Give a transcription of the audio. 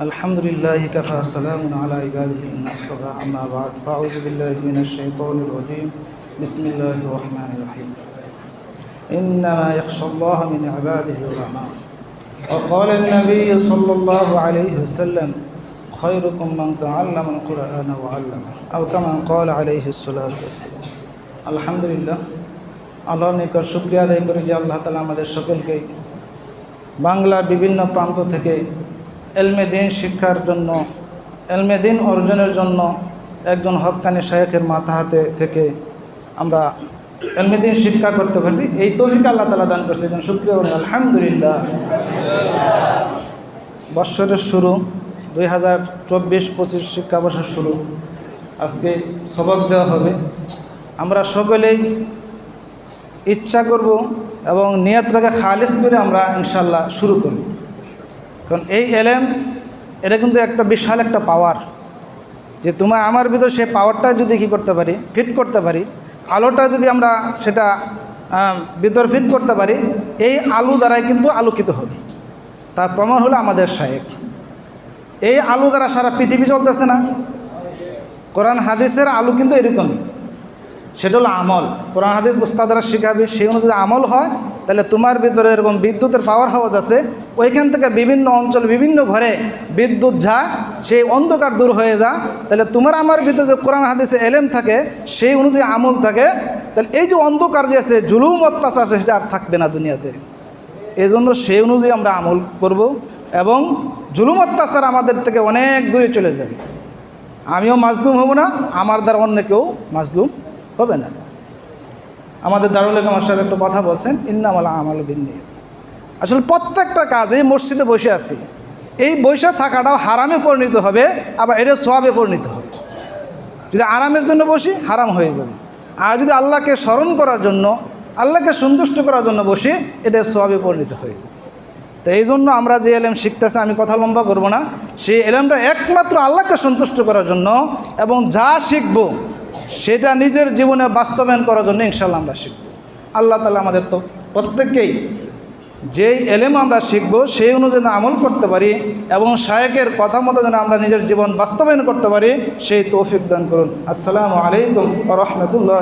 الحمد لله كفى سلام على عباده المصطفى أما بعد فأعوذ بالله من الشيطان الرجيم بسم الله الرحمن الرحيم إنما يخشى الله من عباده العلماء وقال النبي صلى الله عليه وسلم خيركم من تعلم القرآن وعلمه أو كما قال عليه الصلاة والسلام الحمد لله আল্লাহর নিকট শুক্রিয়া আদায় করি যে আল্লাহ তালা আমাদের সকলকে বাংলা বিভিন্ন প্রান্ত থেকে এলমে দিন শিক্ষার জন্য, এলমে দিন অর্জনের জন্য একজন হকানি শায়েখের মাথা হাতে থেকে আমরা এলমে দিন শিক্ষা করতে পারছি। এই তৌফিক আল্লাহ তালা দান করছে শুক্রিয়া বলি আলহামদুলিল্লাহ। বৎসরের শুরু, দুই হাজার চব্বিশ পঁচিশ শিক্ষাবর্ষের শুরু। আজকে সবক দেওয়া হবে। আমরা সকলেই ইচ্ছা করব এবং নিয়তটাকে খালিস করে আমরা ইনশাল্লাহ শুরু করব। কারণ এই এলেম, এটা কিন্তু একটা বিশাল একটা পাওয়ার যে তোমার আমার ভিতর সেই পাওয়ারটা যদি কী করতে পারি ফিট করতে পারি, আলোটা যদি আমরা সেটা ভিতর ফিট করতে পারি, এই আলু দ্বারাই কিন্তু আলোকিত হবে। তার প্রমাণ হলো আমাদের শায়েক এই আলু দ্বারা সারা পৃথিবী চলতেছে না। কোরআন হাদিসের আলু কিন্তু এরকমই। সেটা হলো আমল। কোরআন হাদিস উস্তাদারা শিখাবে, সেই অনুযায়ী আমল হয় তাহলে তোমার ভিতরে এরকম বিদ্যুতের পাওয়ার হাউস আছে, ওইখান থেকে বিভিন্ন অঞ্চল, বিভিন্ন ঘরে বিদ্যুৎ যা, সেই অন্ধকার দূর হয়ে যা। তাহলে তোমার আমার ভিতরে যে কোরআন হাদিসে এলেম থাকে, সেই অনুযায়ী আমল থাকে। তাহলে এই যে অন্ধকার যে আছে, জুলুম, অত্যাচার সেটা আর থাকবে না দুনিয়াতে। এই জন্য সেই অনুযায়ী আমরা আমল করব এবং জুলুম, অত্যাচার আমাদের থেকে অনেক দূরে চলে যাবে। আমিও মাজলুম হব না, আমার দ্বারা অন্য কেউ মাজলুম হবে না। আমাদের দারুল কামার সাহেব একটা কথা বলছেন, ইন্নামালা আমাল বিন্নি আসলে প্রত্যেকটা কাজ এই মসজিদে বসে আছি। এই বসে থাকাটাও হারামে পরিণত হবে, আবার এটা সোয়াবে পরিণত হবে। যদি আরামের জন্য বসি, হারাম হয়ে যাবে। আর যদি আল্লাহকে স্মরণ করার জন্য, আল্লাহকে সন্তুষ্ট করার জন্য বসি, এটা সোয়াবে পরিণত হয়ে যাবে। তো এই জন্য আমরা যে এলেম শিখতেছি, আমি কথা লম্বা করব না। সেই এলেমটা একমাত্র আল্লাহকে সন্তুষ্ট করার জন্য এবং যা শিখব সেটা নিজের জীবনে বাস্তবায়ন করার জন্য ইনশাল্লাহ আমরা শিখব। আল্লাহ তালা আমাদের তো প্রত্যেককেই যেই এলেম আমরা শিখব, সেই অনুযায়ী আমল করতে পারি এবং শায়েকের কথা মতো যেন আমরা নিজের জীবন বাস্তবায়ন করতে পারি, সেই তৌফিক দান করুন। আসসালামু আলাইকুম রহমতুল্লাহ